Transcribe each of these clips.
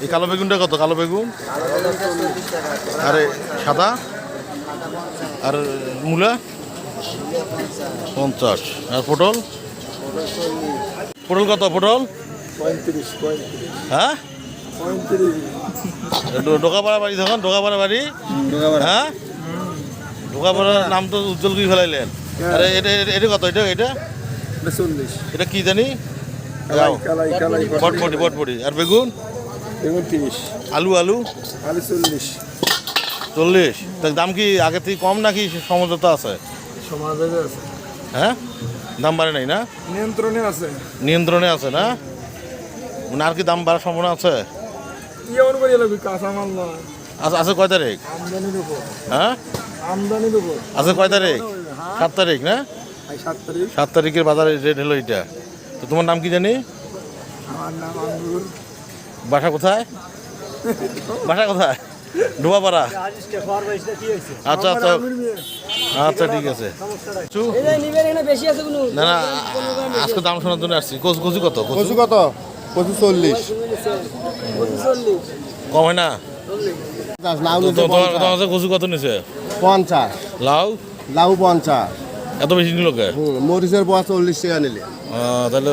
এই কালো বেগুনটা কত? কালো বেগুন? আরে সাদা? আর মূলা? পঞ্চাশ। আর পটল? পটল কত? পটল? হ্যাঁ? ডোকাপাড়া বাড়ি তখন? ডোকাপাড়া। বাড়ি হ্যাঁ? ডোকাপাড়ার নাম তো উজ্জ্বল করে ফেলাইলেন। আরে এটা এটা- কত? এটা এটা? এটা কি জানি? বটবটি বটবটি। আর বেগুন? বেগুন তিরিশ আলু আলু? আলু চল্লিশ। চল্লিশ। তার দাম কি আগে থেকে কম নাকি সমঝোতা আছে? হ্যাঁ? দাম বাড়ে নাই না? নিয়ন্ত্রণে আছে। নিয়ন্ত্রণে আছে না? মানে আর কি দাম বাড়ার সম্ভাবনা আছে? আছে আছে কয় তারিখ? হ্যাঁ? আছে কয় তারিখ? সাত তারিখ না? সাত তারিখ। সাত তারিখের বাজারে রেট হলো এটা। তো তোমার নাম কি জানি? আমার নাম বাসা কোথায়? বাসা কোথায়? ডোবাপাড়া? আচ্ছা আচ্ছা। আচ্ছা ঠিক আছে। না না আজকে দাম শোনার জন্য আসছি। কচু কচু কত? কচু? কত? কচু চল্লিশ। কম হয় না? কচু কত নিছে? পঞ্চাশ। লাউ? লাউ পঞ্চাশ। এত বেশি নিল কে? মরিচের পোয়া চল্লিশ টাকা নিলে। তাহলে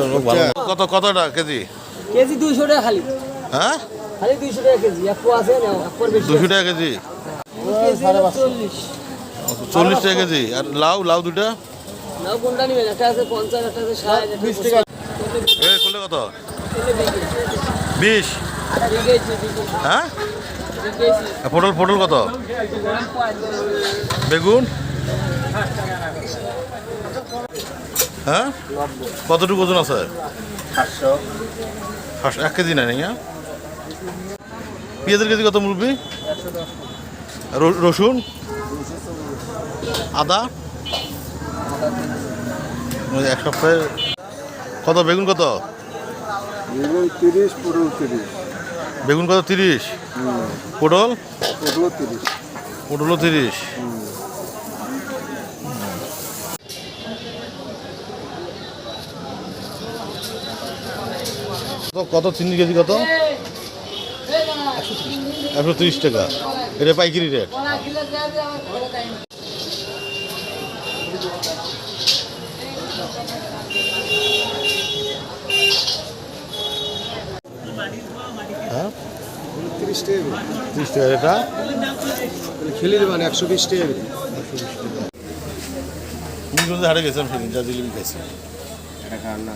কত কতটা কেজি? কেজি দুইশো টাকা খালি। হ্যাঁ? দুশো টাকা কেজি চল্লিশ। টাকা কেজি। আর লাউ লাউ দুটা কত? বিশ হ্যাঁ? পটল পটল কত? বেগুন? হ্যাঁ? কতটুকু ওজন আছে? সাতশো। এক কেজি নাই না পেঁয়াজের কেজি কত মুরব্বি? রসুন? আদা? এক সপ্তাহে কত? বেগুন কত? বেগুন তিরিশ পটল তিরিশ। বেগুন কত? তিরিশ। পটল? পটল তিরিশ। পটলও তিরিশ। কত- কত? তিন কেজি কত? একশো তিরিশ টাকা। এটা পাইকারি রেট। হ্যাঁ? তিরিশ টাকা তিরিশ টাকা এটা খেলে দেবেন একশো বিশ টাকা। হাটে গেছিলাম সেদিন যা জিলিপি খাইছি। এটা খাওয়ার না